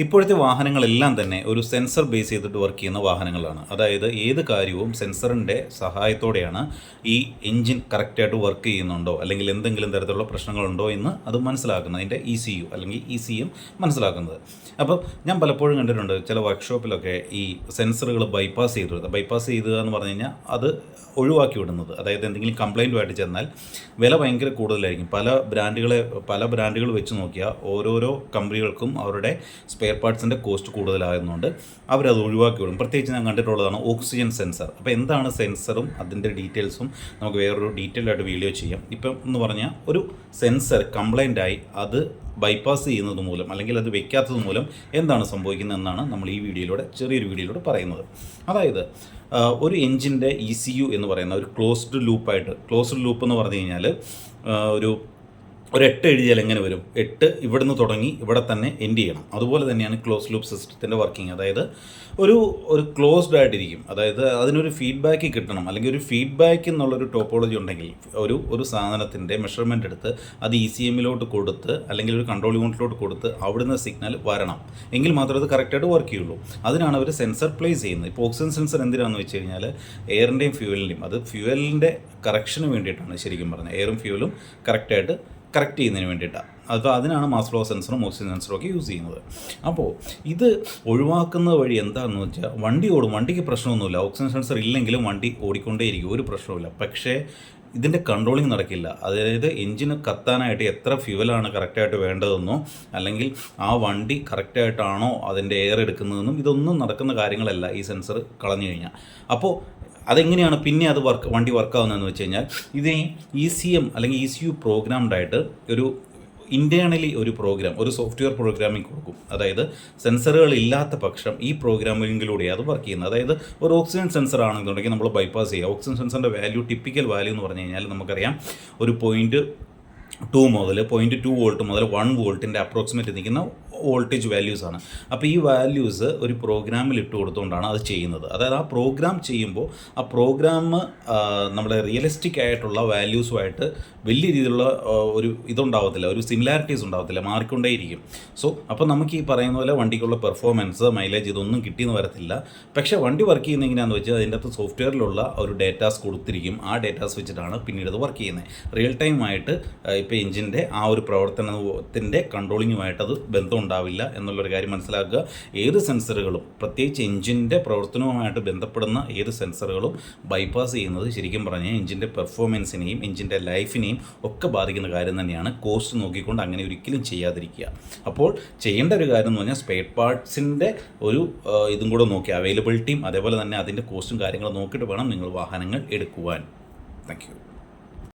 ഇപ്പോഴത്തെ വാഹനങ്ങളെല്ലാം തന്നെ ഒരു സെൻസർ ബേസ് ചെയ്തിട്ട് വർക്ക് ചെയ്യുന്ന വാഹനങ്ങളാണ്. അതായത് ഏത് കാര്യവും സെൻസറിന്റെ സഹായത്തോടെയാണ് ഈ എൻജിൻ കറക്റ്റായിട്ട് വർക്ക് ചെയ്യുന്നുണ്ടോ അല്ലെങ്കിൽ എന്തെങ്കിലും തരത്തിലുള്ള പ്രശ്നങ്ങളുണ്ടോ എന്ന് അത് മനസ്സിലാക്കുന്നത് അതിന്റെ ഇ സി യു അല്ലെങ്കിൽ ഇ സി എം മനസ്സിലാക്കുന്നത്. അപ്പം ഞാൻ പലപ്പോഴും കണ്ടിട്ടുണ്ട് ചില വർക്ക്ഷോപ്പിലൊക്കെ ഈ സെൻസറുകൾ ബൈപ്പാസ് ചെയ്ത് വിടുന്നത്. ബൈപ്പാസ് ചെയ്യുക എന്ന് പറഞ്ഞു കഴിഞ്ഞാൽ അത് ഒഴിവാക്കി വിടുന്നത്. അതായത് എന്തെങ്കിലും കംപ്ലൈന്റുമായിട്ട് ചെന്നാൽ വില ഭയങ്കര കൂടുതലായിരിക്കും. പല ബ്രാൻഡുകളെ പല ബ്രാൻഡുകൾ വെച്ച് നോക്കിയാൽ ഓരോരോ കമ്പനികൾക്കും അവരുടെ സ്പെയർ പാർട്സിന്റെ കോസ്റ്റ് കൂടുതലാകുന്നുണ്ട്. അവരത് ഒഴിവാക്കി വിടും പ്രത്യേകിച്ച് ഞാൻ കണ്ടിട്ടുള്ളതാണ് ഓക്സിജൻ സെൻസർ അപ്പോൾ എന്താണ് സെൻസറും അതിന്റെ ഡീറ്റെയിൽസും നമുക്ക് വേറൊരു ഡീറ്റെയിൽ ആയിട്ട് വീഡിയോ ചെയ്യാം. ഇപ്പം എന്ന് പറഞ്ഞാൽ ഒരു സെൻസർ കംപ്ലൈന്റ് ആയി അത് ബൈപ്പാസ് ചെയ്യുന്നത് മൂലം അല്ലെങ്കിൽ അത് വെക്കാത്തത് മൂലം എന്താണ് സംഭവിക്കുന്നത് എന്നാണ് നമ്മൾ ഈ വീഡിയോയിലൂടെ ചെറിയൊരു വീഡിയോയിലൂടെ പറയുന്നത്. അതായത് ഒരു എഞ്ചിന്റെ ഇ സി യു എന്ന് പറയുന്ന ഒരു ക്ലോസ്ഡ് ലൂപ്പായിട്ട് ക്ലോസ്ഡ് ലൂപ്പ് എന്ന് പറഞ്ഞു കഴിഞ്ഞാൽ ഒരു ഒരു എട്ട് എഴുതിയാൽ എങ്ങനെ വരും? എട്ട് ഇവിടുന്ന് തുടങ്ങി ഇവിടെ തന്നെ എൻഡ് ചെയ്യണം. അതുപോലെ തന്നെയാണ് ക്ലോസ് ലൂപ്പ് സിസ്റ്റത്തിന്റെ വർക്കിംഗ് അതായത് ഒരു ഒരു ക്ലോസ്ഡ് ആയിട്ടിരിക്കും. അതായത് അതിനൊരു ഫീഡ്ബാക്ക് കിട്ടണം. അല്ലെങ്കിൽ ഒരു ഫീഡ്ബാക്ക് എന്നുള്ളൊരു ടോപ്പോളജി ഉണ്ടെങ്കിൽ ഒരു ഒരു സാധനത്തിന്റെ മെഷർമെന്റ് എടുത്ത് അത് ഇ സി എമ്മിലോട്ട് കൊടുത്ത് അല്ലെങ്കിൽ ഒരു കൺട്രോൾ യൂണിറ്റിലോട്ട് കൊടുത്ത് അവിടുന്ന് സിഗ്നൽ വരണം. എങ്കിൽ മാത്രമേ അത് കറക്റ്റായിട്ട് വർക്ക് ചെയ്യുള്ളൂ. അതിനാണ് അവർ സെൻസർ പ്ലേസ് ചെയ്യുന്നത്. ഇപ്പോൾ ഓക്സിജൻ സെൻസർ എന്തിനാണെന്ന് വെച്ച് കഴിഞ്ഞാൽ എയറിന്റെയും ഫ്യൂവലിന്റെയും അത് ഫ്യൂവലിന്റെ കറക്ഷന് വേണ്ടിയിട്ടാണ് ശരിക്കും പറഞ്ഞത്. എയറും ഫ്യൂവലും കറക്റ്റായിട്ട് കറക്റ്റ് ചെയ്യുന്നതിന് വേണ്ടിയിട്ടാണ്. അപ്പോൾ അതിനാണ് മാസ് ഫ്ലോ സെൻസറും ഓക്സിജൻ സെൻസറും ഒക്കെ യൂസ് ചെയ്യുന്നത്. അപ്പോൾ ഇത് ഒഴിവാക്കുന്ന വഴി എന്താണെന്ന് വെച്ചാൽ വണ്ടി ഓടും. വണ്ടിക്ക് പ്രശ്നമൊന്നുമില്ല. ഓക്സിജൻ സെൻസർ ഇല്ലെങ്കിലും വണ്ടി ഓടിക്കൊണ്ടേയിരിക്കും. ഒരു പ്രശ്നവുമില്ല. പക്ഷേ ഇതിന്റെ കൺട്രോളിങ് നടക്കില്ല. അതായത് എഞ്ചിന് കത്താനായിട്ട് എത്ര ഫ്യൂവലാണ് കറക്റ്റായിട്ട് വേണ്ടതെന്നോ അല്ലെങ്കിൽ ആ വണ്ടി കറക്റ്റായിട്ടാണോ അതിന്റെ എയർ എടുക്കുന്നതെന്നും ഇതൊന്നും നടക്കുന്ന കാര്യങ്ങളല്ല ഈ സെൻസർ കളഞ്ഞു കഴിഞ്ഞാൽ. അപ്പോൾ അതെങ്ങനെയാണ് പിന്നെ അത് വർക്ക് വണ്ടി വർക്കാവുന്നതെന്ന് വെച്ച് കഴിഞ്ഞാൽ ഇത് ഇ സി എം അല്ലെങ്കിൽ ഇ സി യു പ്രോഗ്രാംഡ് ആയിട്ട് ഒരു ഇന്റേർണലി ഒരു പ്രോഗ്രാം ഒരു സോഫ്റ്റ്വെയർ പ്രോഗ്രാമിംഗ് കൊടുക്കും. അതായത് സെൻസറുകൾ ഇല്ലാത്ത പക്ഷം ഈ പ്രോഗ്രാമിങ്ങിലൂടെ അത് വർക്ക് ചെയ്യുന്നത് അതായത് ഒരു ഓക്സിജൻ സെൻസർ ആണെന്നുണ്ടെങ്കിൽ നമ്മൾ ബൈപ്പാസ് ചെയ്യുക. ഓക്സിജൻ സെൻസറിന്റെ വാല്യൂ ടിപ്പിക്കൽ വാല്യൂ എന്ന് പറഞ്ഞു കഴിഞ്ഞാൽ നമുക്കറിയാം ഒരു പോയിന്റ് ടു മുതൽ പോയിന്റ് ടു വോൾട്ട് മുതൽ വൺ വോൾട്ടിന്റെ അപ്രോക്സിമേറ്റ് നിൽക്കുന്ന വോൾട്ടേജ് വാല്യൂസ് ആണ്. അപ്പോൾ ഈ വാല്യൂസ് ഒരു പ്രോഗ്രാമിൽ ഇട്ട് കൊടുത്തുകൊണ്ടാണ് അത് ചെയ്യുന്നത്. അതായത് ആ പ്രോഗ്രാം ചെയ്യുമ്പോൾ ആ പ്രോഗ്രാം നമ്മുടെ റിയലിസ്റ്റിക് ആയിട്ടുള്ള വാല്യൂസുമായിട്ട് വലിയ രീതിയിലുള്ള ഒരു ഇതുണ്ടാവത്തില്ല. ഒരു സിമിലാരിറ്റീസ് ഉണ്ടാവത്തില്ല. മാറിക്കൊണ്ടേയിരിക്കും. സോ അപ്പോൾ നമുക്ക് ഈ പറയുന്ന പോലെ വണ്ടിക്കുള്ള പെർഫോമൻസ് മൈലേജ് ഇതൊന്നും കിട്ടിയെന്ന് വരത്തില്ല. പക്ഷേ വണ്ടി വർക്ക് ചെയ്യുന്ന എങ്ങനെയാണെന്ന് വെച്ചാൽ അതിന്റെ അകത്ത് സോഫ്റ്റ്വെയറിലുള്ള ഒരു ഡേറ്റാസ് കൊടുത്തിരിക്കും. ആ ഡേറ്റാസ് വെച്ചിട്ടാണ് പിന്നീട് അത് വർക്ക് ചെയ്യുന്നത്. റിയൽ ടൈമായിട്ട് ഇപ്പോൾ എഞ്ചിന്റെ ആ ഒരു പ്രവർത്തനത്തിന്റെ കൺട്രോളിങ്ങുമായിട്ട് അത് ബന്ധം ഉണ്ടാവില്ല എന്നുള്ളൊരു കാര്യം മനസ്സിലാക്കുക. ഏത് സെൻസറുകളും പ്രത്യേകിച്ച് എഞ്ചിന്റെ പ്രവർത്തനവുമായിട്ട് ബന്ധപ്പെടുന്ന ഏത് സെൻസറുകളും ബൈപ്പാസ് ചെയ്യുന്നത് ശരിക്കും പറഞ്ഞാൽ എഞ്ചിന്റെ പെർഫോമൻസിനെയും എഞ്ചിന്റെ ലൈഫിനെയും ഒക്കെ ബാധിക്കുന്ന കാര്യം തന്നെയാണ്. കോസ്റ്റ് നോക്കിക്കൊണ്ട് അങ്ങനെ ഒരിക്കലും ചെയ്യാതിരിക്കുക. അപ്പോൾ ചെയ്യേണ്ട ഒരു കാര്യം എന്ന് പറഞ്ഞാൽ സ്പെയർ പാർട്സിന്റെ ഒരു ഇതും കൂടെ നോക്കി. അവൈലബിലിറ്റിയും അതേപോലെ തന്നെ അതിന്റെ കോസ്റ്റും കാര്യങ്ങളും നോക്കിയിട്ട് വേണം നിങ്ങൾ വാഹനങ്ങൾ എടുക്കുവാൻ. Thank you